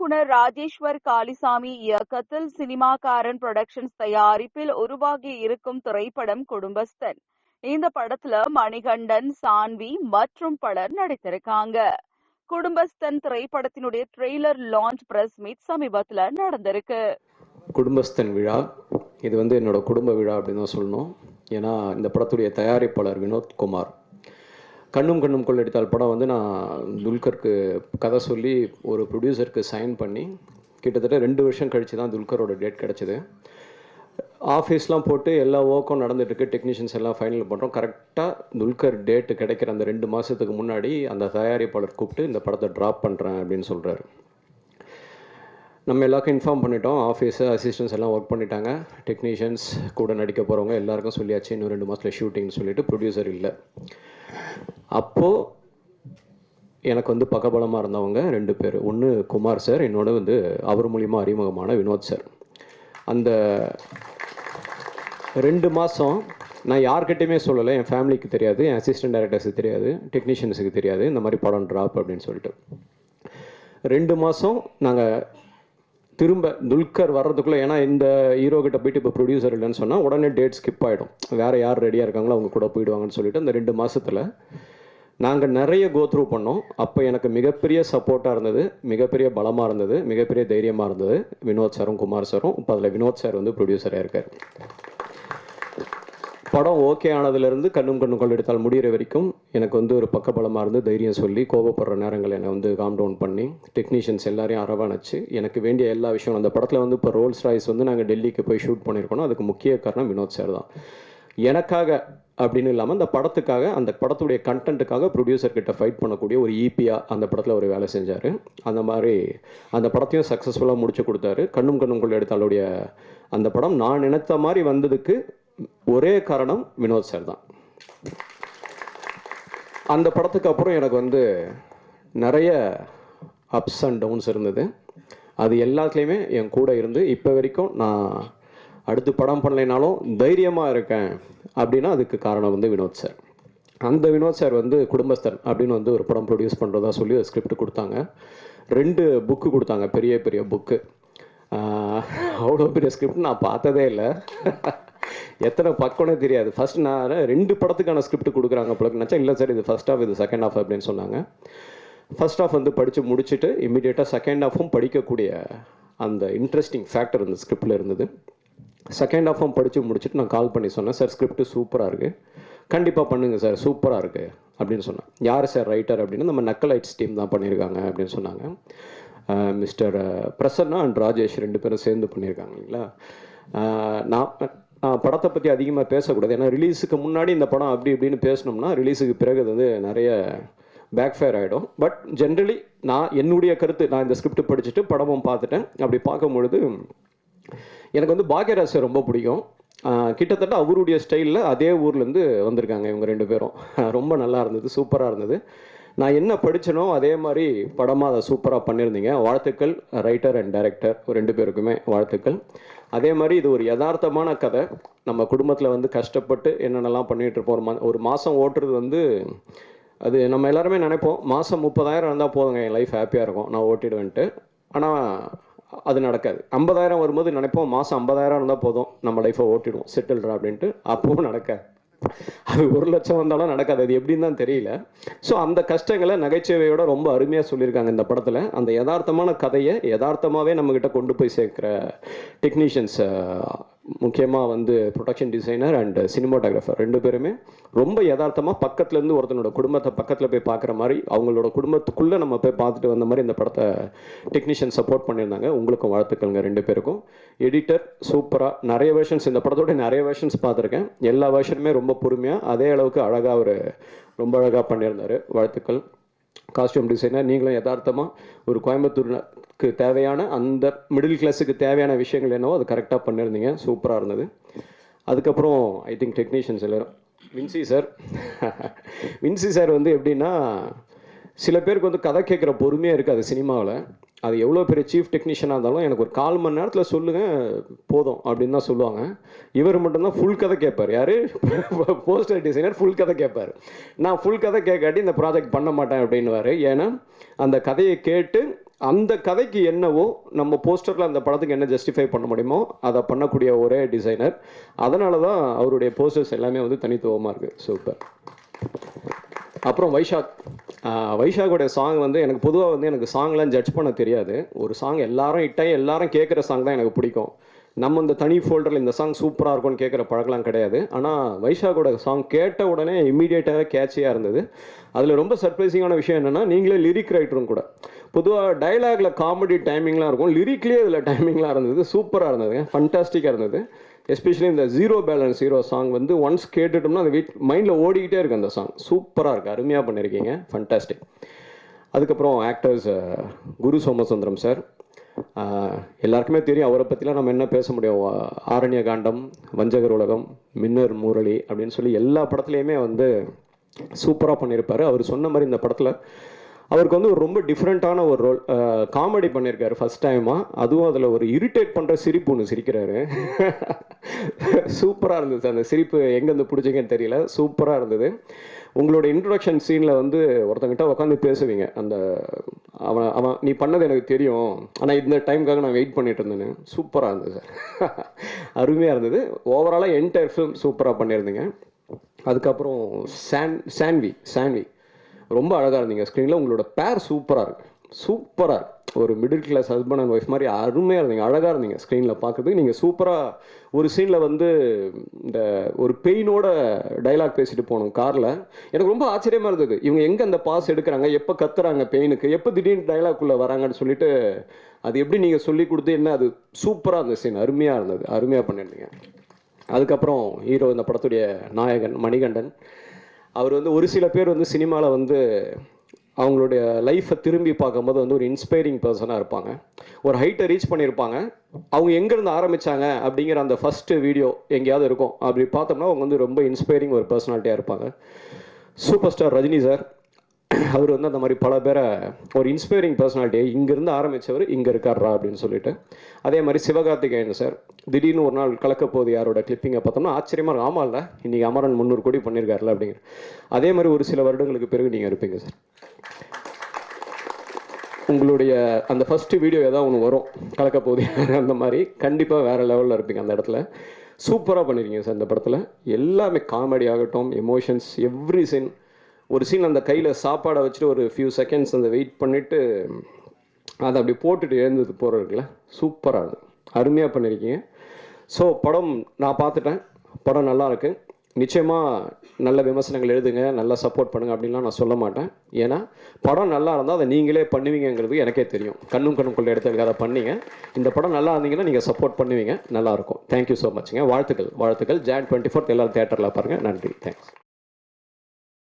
இயக்குனர் ராஜேஸ்வர் காளிசாமி இயக்கத்தில் சினிமாக்காரன் புரொடக்ஷன்ஸ் தயாரிப்பில் உருவாகி இருக்கும் திரைப்படம் குடும்பஸ்தன். இந்த படத்துல மணிகண்டன் சான்வி மற்றும் பலர் நடித்திருக்காங்க. குடும்பஸ்தன் திரைப்படத்தினுடைய ட்ரெய்லர் லான்ச் பிரஸ் மீட் சமீபத்துல நடந்திருக்கு. குடும்பஸ்தன் விழா. இது வந்து என்னோட குடும்ப விழா அப்படின்னு தான் சொல்லணும். ஏன்னா இந்த படத்துடைய தயாரிப்பாளர் வினோத் குமார். கண்ணும் கண்ணும் கொள்ளடித்தால் படம் வந்து நான் துல்கருக்கு கதை சொல்லி ஒரு ப்ரொடியூசருக்கு சைன் பண்ணி கிட்டத்தட்ட ரெண்டு வருஷம் கழித்து தான் துல்கரோட டேட் கிடச்சிது. ஆஃபீஸ்லாம் போட்டு எல்லா ஒர்க்கும் நடந்துட்டுருக்கு டெக்னீஷியன்ஸ் எல்லாம் ஃபைனல் பண்ணுறோம் கரெக்டாக துல்கர் டேட்டு கிடைக்கிற அந்த ரெண்டு மாதத்துக்கு முன்னாடி அந்த தயாரிப்பாளர் கூப்பிட்டு இந்த படத்தை ட்ராப் பண்ணுறேன் அப்படின்னு சொல்கிறாரு நம்ம எல்லாருக்கும் இன்ஃபார்ம் பண்ணிட்டோம். ஆஃபீஸு அசிஸ்டன்ஸ் எல்லாம் ஒர்க் பண்ணிட்டாங்க. டெக்னீஷியன்ஸ் கூட நடிக்க போகிறவங்க எல்லாருக்கும் சொல்லியாச்சு. இன்னும் ரெண்டு மாதத்தில் ஷூட்டிங்னு சொல்லிட்டு ப்ரொடியூசர் இல்லை. அப்போது எனக்கு வந்து பக்கபலமாக இருந்தவங்க ரெண்டு பேர். ஒன்று குமார் சார் என்னோட வந்து அவர் மூலிமா அறிமுகமான வினோத் சார். அந்த ரெண்டு மாதம் நான் யார்கிட்டையுமே சொல்லலை. என் ஃபேமிலிக்கு தெரியாது என் அசிஸ்டன்ட் டைரக்டர்ஸுக்கு தெரியாது டெக்னீஷியன்ஸுக்கு தெரியாது இந்த மாதிரி படம் ட்ராப் அப்படின்னு சொல்லிட்டு. ரெண்டு மாதம் நாங்கள் திரும்ப துல்கர் வர்றதுக்குள்ளே ஏன்னா இந்த ஹீரோ கிட்ட போயிட்டு இப்போ ப்ரொடியூசர் இல்லைன்னு சொன்னால் உடனே டேட் ஸ்கிப் ஆகிடும் வேறு யார் ரெடியாக இருக்காங்களோ அவங்க கூட போயிடுவாங்கன்னு சொல்லிட்டு இந்த ரெண்டு மாதத்தில் நாங்கள் நிறைய கோத்ரூ பண்ணோம். அப்போ எனக்கு மிகப்பெரிய சப்போர்ட்டாக இருந்தது மிகப்பெரிய பலமாக இருந்தது மிகப்பெரிய தைரியமாக இருந்தது. வினோத் சாரும் குமார் சாரும். இப்போ அதில் வினோத் சார் வந்து ப்ரொடியூசராக இருக்கார். படம் ஓகே ஆனதுலேருந்து கண்ணும் கண்ணும் கொள்ளெடுத்தால் முடிகிற வரைக்கும் எனக்கு வந்து ஒரு பக்கபலமாக இருந்து தைரியம் சொல்லி கோபப்படுற நேரங்கள் என்னை வந்து காம் டவுன் பண்ணி டெக்னீஷியன்ஸ் எல்லாரையும் அரவணைச்சு எனக்கு வேண்டிய எல்லா விஷயம் அந்த படத்தில் வந்து இப்போ ரோல்ஸ் ராய்ஸ் வந்து நாங்கள் டெல்லிக்கு போய் ஷூட் பண்ணியிருக்கோம் அதுக்கு முக்கிய காரணம் வினோத் சார் தான். எனக்காக அப்படின்னு இல்லாமல் அந்த படத்துக்காக அந்த படத்துடைய கண்டென்ட்டுக்காக ப்ரொடியூசர் கிட்ட ஃபைட் பண்ணக்கூடிய ஒரு ஈபியாக அந்த படத்தில் ஒரு வேலை செஞ்சார். அந்த மாதிரி அந்த படத்தையும் சக்ஸஸ்ஃபுல்லாக முடிச்சு கொடுத்தாரு. கண்ணும் கண்ணும் கொள்ள எடுத்தாலுடைய அந்த படம் நான் நினைத்த மாதிரி வந்ததுக்கு ஒரே காரணம் வினோத் சார் தான். அந்த படத்துக்கு அப்புறம் எனக்கு வந்து நிறைய அப்ஸ் அண்ட் டவுன்ஸ் இருந்தது. அது எல்லாத்துலேயுமே என் கூட இருந்து இப்போ வரைக்கும் நான் அடுத்து படம் பண்ணலைனாலும் தைரியமாக இருக்கேன் அப்படின்னா அதுக்கு காரணம் வந்து வினோத் சார் அந்த வினோத் சார் வந்து குடும்பஸ்தன் அப்படின்னு வந்து ஒரு படம் ப்ரொடியூஸ் பண்ணுறதா சொல்லி ஒரு ஸ்கிரிப்ட் கொடுத்தாங்க. ரெண்டு புக்கு கொடுத்தாங்க பெரிய பெரிய புக்கு அவ்வளோ பெரிய ஸ்கிரிப்ட் நான் பார்த்ததே இல்லை. எத்தனை பக்கம்னே தெரியாது. ஃபர்ஸ்ட் நான் ரெண்டு படத்துக்கான ஸ்கிரிப்ட் கொடுக்குறாங்க போல நினச்சா இல்லை சார் இது ஃபர்ஸ்ட் ஆஃப் இது செகண்ட் ஆஃப் அப்படின்னு சொன்னாங்க. ஃபர்ஸ்ட் ஆஃப் வந்து படித்து முடிச்சுட்டு இம்மிடியேட்டாக செகண்ட் ஆஃபும் படிக்கக்கூடிய அந்த இன்ட்ரெஸ்டிங் ஃபேக்டர் இந்த ஸ்கிரிப்டில் இருந்தது. செகண்ட் ஆஃபும் படித்து முடிச்சுட்டு நான் கால் பண்ணி சொன்னேன் சார் ஸ்கிரிப்ட் சூப்பராக இருக்குது கண்டிப்பாக பண்ணுங்கள் சார் சூப்பராக இருக்குது அப்படின்னு சொன்னேன் யார் சார் ரைட்டர் அப்படின்னு நம்ம நக்கலைட்ஸ் டீம் தான் பண்ணியிருக்காங்க அப்படின்னு சொன்னாங்க. மிஸ்டர் பிரசன்னா அண்ட் ராஜேஷ் ரெண்டு பேரும் சேர்ந்து பண்ணியிருக்காங்க இல்லைங்களா? நான் படத்தை பற்றி அதிகமாக பேசக்கூடாது. ஏன்னா ரிலீஸுக்கு முன்னாடி இந்த படம் அப்படி இப்படின்னு பேசணும்னா ரிலீஸுக்கு பிறகு அது வந்து நிறைய பேக் ஃபயர் ஆகிடும் பட் ஜென்ரலி நான் என்னுடைய கருத்து நான் இந்த ஸ்கிரிப்ட் படிச்சுட்டு படமும் பார்த்துட்டேன். அப்படி பார்க்கும்பொழுது எனக்கு வந்து பாக்யராசை ரொம்ப பிடிக்கும். கிட்டத்தட்ட அவருடைய ஸ்டைலில் அதே ஊர்லேருந்து வந்திருக்காங்க இவங்க ரெண்டு பேரும். ரொம்ப நல்லா இருந்தது சூப்பராக இருந்தது. நான் என்ன படித்தனோ அதே மாதிரி படமாக அதை சூப்பராக பண்ணியிருந்தீங்க. வாழ்த்துக்கள் ரைட்டர் அண்ட் டைரக்டர் ரெண்டு பேருக்குமே வாழ்த்துக்கள். அதே மாதிரி இது ஒரு யதார்த்தமான கதை. நம்ம குடும்பத்தில் வந்து கஷ்டப்பட்டு என்னென்னலாம் பண்ணிகிட்டு இருப்போம். ஒரு மா ஒரு மாதம் ஓட்டுறது வந்து அது நம்ம எல்லாருமே நினைப்போம். மாதம் முப்பதாயிரம் இருந்தால் போதுங்க என் லைஃப் ஹாப்பியாக இருக்கும். நான் ஓட்டிடுவேன்ட்டு. ஆனால் அது நடக்காது. ஐம்பதாயிரம் வரும்போது நினைப்போம் மாதம் ஐம்பதாயிரம் இருந்தால் போதும். நம்ம லைஃப்பை ஓட்டிடுவோம். செட்டில்ரா அப்படின்ட்டு. அப்பவும் நடக்காது. அது ஒரு லட்சம் வந்தாலும் நடக்காது. அது எப்படின்னு தான் தெரியல. ஸோ அந்த கஷ்டங்களை நகைச்சுவையோட ரொம்ப அருமையாக சொல்லியிருக்காங்க இந்த படத்தில். அந்த யதார்த்தமான கதையை யதார்த்தமாகவே நம்மக்கிட்ட கொண்டு போய் சேர்க்குற டெக்னீஷியன்ஸ் முக்கியமாக வந்து ப்ரொடக்ஷன் டிசைனர் அண்ட் சினிமாட்டோகிராஃபர் ரெண்டு பேருமே ரொம்ப யதார்த்தமாக பக்கத்துலேருந்து ஒருத்தனோட குடும்பத்தை பக்கத்தில் போய் பார்க்குற மாதிரி அவங்களோட குடும்பத்துக்குள்ளே நம்ம போய் பார்த்துட்டு வந்த மாதிரி இந்த படத்தை டெக்னீஷியன் சப்போர்ட் பண்ணியிருந்தாங்க. உங்களுக்கும் வாழ்த்துக்கள்ங்க ரெண்டு பேருக்கும். எடிட்டர் சூப்பராக நிறைய வேர்ஷன்ஸ் இந்த படத்தோட நிறைய வேர்ஷன்ஸ் பார்த்துருக்கேன். எல்லா வேர்ஷனுமே ரொம்ப பொறுமையாக அதே அளவுக்கு அழகாக ஒரு ரொம்ப அழகாக பண்ணியிருந்தார். வாழ்த்துக்கள். காஸ்டியூம் டிசைனர் நீங்களும் யதார்த்தமாக ஒரு கோயம்புத்தூருக்கு தேவையான அந்த மிடில் கிளாஸுக்கு தேவையான விஷயங்கள் என்னவோ அது கரெக்டாக பண்ணியிருந்தீங்க சூப்பராக இருந்தது. அதுக்கப்புறம் ஐ திங்க் டெக்னீஷியன்ஸ் எல்லோரும். வின்சி சார் வின்சி சார் வந்து எப்படின்னா சில பேருக்கு வந்து கதை கேட்குற பொறுமையாக இருக்காது சினிமாவில். அது எவ்வளோ பெரிய சீஃப் டெக்னீஷியனாக இருந்தாலும் எனக்கு ஒரு கால் மணி நேரத்தில் சொல்லுங்கள் போதும் அப்படின்னு தான் சொல்லுவாங்க. இவர் மட்டும்தான் ஃபுல் கதை கேட்பார். யார்? போஸ்டர் டிசைனர் ஃபுல் கதை கேட்பார். நான் ஃபுல் கதை கேட்காட்டி இந்த ப்ராஜெக்ட் பண்ண மாட்டேன் அப்படின்னுவார். ஏன்னா அந்த கதையை கேட்டு அந்த கதைக்கு என்னவோ நம்ம போஸ்டரில் அந்த படத்துக்கு என்ன ஜஸ்டிஃபை பண்ண முடியுமோ அதை பண்ணக்கூடிய ஒரே டிசைனர் அதனால தான் அவருடைய போஸ்டர்ஸ் எல்லாமே வந்து தனித்துவமாக இருக்குது சூப்பர் அப்புறம் வைஷாக் வைஷாக்கோடைய சாங் வந்து எனக்கு பொதுவாக வந்து எனக்கு சாங்லாம் ஜட்ஜ் பண்ண தெரியாது. ஒரு சாங் எல்லாரும் இட்டாய் எல்லாரும் கேட்குற சாங் தான் எனக்கு பிடிக்கும். நம்ம இந்த தனி ஃபோல்டரில் இந்த சாங் சூப்பராக இருக்கும்னு கேட்குற பழக்கலாம் கிடையாது. ஆனால் வைஷாக்கோட சாங் கேட்ட உடனே இம்மீடியட்டாகவே கேட்சியாக இருந்தது. அதில் ரொம்ப சர்ப்ரைசிங்கான விஷயம் என்னென்னா நீங்களே லிரிக் ரைட்டரும் கூட. பொதுவாக டைலாகில் காமெடி டைமிங்லாம் இருக்கும். லிரிக்லேயே இதில் டைமிங்லாம் இருந்தது. சூப்பராக இருந்தது. ஃபண்டாஸ்டிக்காக இருந்தது. எஸ்பெஷலி இந்த ஜீரோ பேலன்ஸ் ஹீரோ சாங் வந்து ஒன்ஸ் கேட்டுட்டோம்னா அந்த வீட் மைண்டில் ஓடிக்கிட்டே இருக்கு அந்த சாங் சூப்பராக இருக்குது அருமையாக பண்ணியிருக்கீங்க ஃபண்டாஸ்டிக் அதுக்கப்புறம் ஆக்டர்ஸ் குரு சோமசுந்தரம் சார் எல்லாருக்குமே தெரியும். அவரை பற்றிலாம் நம்ம என்ன பேச முடியும்? ஆரண்ய காண்டம் வஞ்சகர் உலகம் மின்னர் முரளி அப்படின்னு சொல்லி எல்லா படத்துலையுமே வந்து சூப்பராக பண்ணியிருப்பார் அவர் சொன்ன மாதிரி இந்த படத்தில் அவருக்கு வந்து ஒரு ரொம்ப டிஃப்ரெண்ட்டான ஒரு ரோல் காமெடி பண்ணியிருக்காரு ஃபர்ஸ்ட் டைமாக அதுவும் அதில் ஒரு இரிட்டேட் பண்ணுற சிரிப்பு ஒன்று சிரிக்கிறாரு. சூப்பராக இருந்தது அந்த சிரிப்பு எங்கேருந்து பிடிச்சிங்கன்னு தெரியல. சூப்பராக இருந்தது. உங்களோட இன்ட்ரொடக்ஷன் சீனில் வந்து ஒருத்தங்கிட்ட உட்காந்து பேசுவீங்க. அந்த அவன் அவன் நீ பண்ணது எனக்கு தெரியும். ஆனால் இந்த டைமுக்காக நான் வெயிட் பண்ணிட்டு இருந்தேன் சூப்பராக இருந்தது சார். அருமையாக இருந்தது. ஓவராலாக என்டையர் ஃபிலிம் சூப்பராக பண்ணியிருந்தீங்க. அதுக்கப்புறம் சான் சான்வி சான்வி ரொம்ப அழகாக இருந்தீங்க. ஸ்க்ரீனில் உங்களோட பேர் சூப்பராக இருக்கு. சூப்பராக இருக்கு. ஒரு middle class husband and wife மாதிரி அருமையாக இருந்தீங்க. அழகாக இருந்தீங்க ஸ்க்ரீனில் பார்க்குறதுக்கு நீங்கள் சூப்பராக ஒரு சீனில் வந்து இந்த ஒரு பெயினோட டைலாக் பேசிட்டு போனோம் காரில் எனக்கு ரொம்ப ஆச்சரியமாக இருந்தது. இவங்க எங்கே அந்த பாஸ் எடுக்கிறாங்க? எப்போ கத்துறாங்க பெயினுக்கு எப்போ திடீர்னு டைலாக்குள்ளே வராங்கன்னு சொல்லிட்டு அது எப்படி நீங்கள் சொல்லி கொடுத்து என்ன அது சூப்பராக இருந்த சீன் அருமையாக இருந்தது. அருமையாக பண்ணியிருந்தீங்க. அதுக்கப்புறம் ஹீரோ இந்த படத்துடைய நாயகன் மணிகண்டன். அவர் வந்து ஒரு சில பேர் வந்து சினிமாவில் வந்து அவங்களுடைய லைஃப்பை திரும்பி பார்க்கும்போது வந்து ஒரு இன்ஸ்பைரிங் பர்சனாக இருப்பாங்க. ஒரு ஹைட்டை ரீச் பண்ணியிருப்பாங்க. அவங்க எங்கேருந்து ஆரம்பித்தாங்க அப்படிங்கிற அந்த ஃபஸ்ட்டு வீடியோ எங்கேயாவது இருக்கும். அப்படி பார்த்தோம்னா அவங்க வந்து ரொம்ப இன்ஸ்பைரிங் ஒரு பர்சனாலிட்டியாக இருப்பாங்க. சூப்பர் ஸ்டார் ரஜினி சார் அவர் வந்து அந்த மாதிரி பல பேரை ஒரு இன்ஸ்பைரிங் பர்சனாலிட்டியை இங்கேருந்து ஆரம்பித்தவர் இங்கே இருக்காரா அப்படின்னு சொல்லிட்டு. அதே மாதிரி சிவகார்த்திகேயன் சார் திடீர்னு ஒரு நாள் கலக்க போகுது யாரோட கிளிப்பிங்கை பார்த்தோம்னா ஆச்சரியமாக இருக்கும். ஆமாம் இல்லை இன்றைக்கி அமரன் முந்நூறு கோடி பண்ணியிருக்காருல அப்படிங்கிற. அதே மாதிரி ஒரு சில வருடங்களுக்கு பிறகு நீங்கள் இருப்பீங்க சார். உங்களுடைய அந்த ஃபஸ்ட்டு வீடியோ ஏதாவது ஒன்று வரும் கலக்க போகுது அந்த மாதிரி கண்டிப்பாக வேறு லெவலில் இருப்பீங்க அந்த இடத்துல. சூப்பராக பண்ணியிருக்கீங்க சார் இந்த படத்தில். எல்லாமே காமெடி ஆகட்டும் எமோஷன்ஸ் எவ்ரி சின் ஒரு சீன் அந்த கையில் சாப்பாடை வச்சுட்டு ஒரு ஃபியூ செகண்ட்ஸ் அந்த வெயிட் பண்ணிவிட்டு அதை அப்படி போட்டுட்டு எழுந்தது போகிறதுல சூப்பராக இருந்தது. அருமையாக பண்ணியிருக்கீங்க ஸோ படம் நான் பார்த்துட்டேன். படம் நல்லாயிருக்கு நிச்சயமாக நல்ல விமர்சனங்கள் எழுதுங்க நல்லா சப்போர்ட் பண்ணுங்கள் அப்படின்லாம் நான் சொல்ல மாட்டேன். ஏன்னா படம் நல்லா இருந்தால் அதை நீங்களே பண்ணுவீங்கங்கிறது எனக்கே தெரியும். கண்ணும் கண்ணும் கொள்ள அதை பண்ணீங்க. இந்த படம் நல்லா இருந்தீங்கன்னா நீங்கள் சப்போர்ட் பண்ணுவீங்க. நல்லாயிருக்கும் தேங்க்யூ ஸோ மச்ங்க வாழ்த்துக்கள். வாழ்த்துக்கள். ஜான் டுவெண்ட்டி ஃபோர்த் எல்லாரும் தேட்டரில் பாருங்கள் நன்றி. தேங்க்ஸ்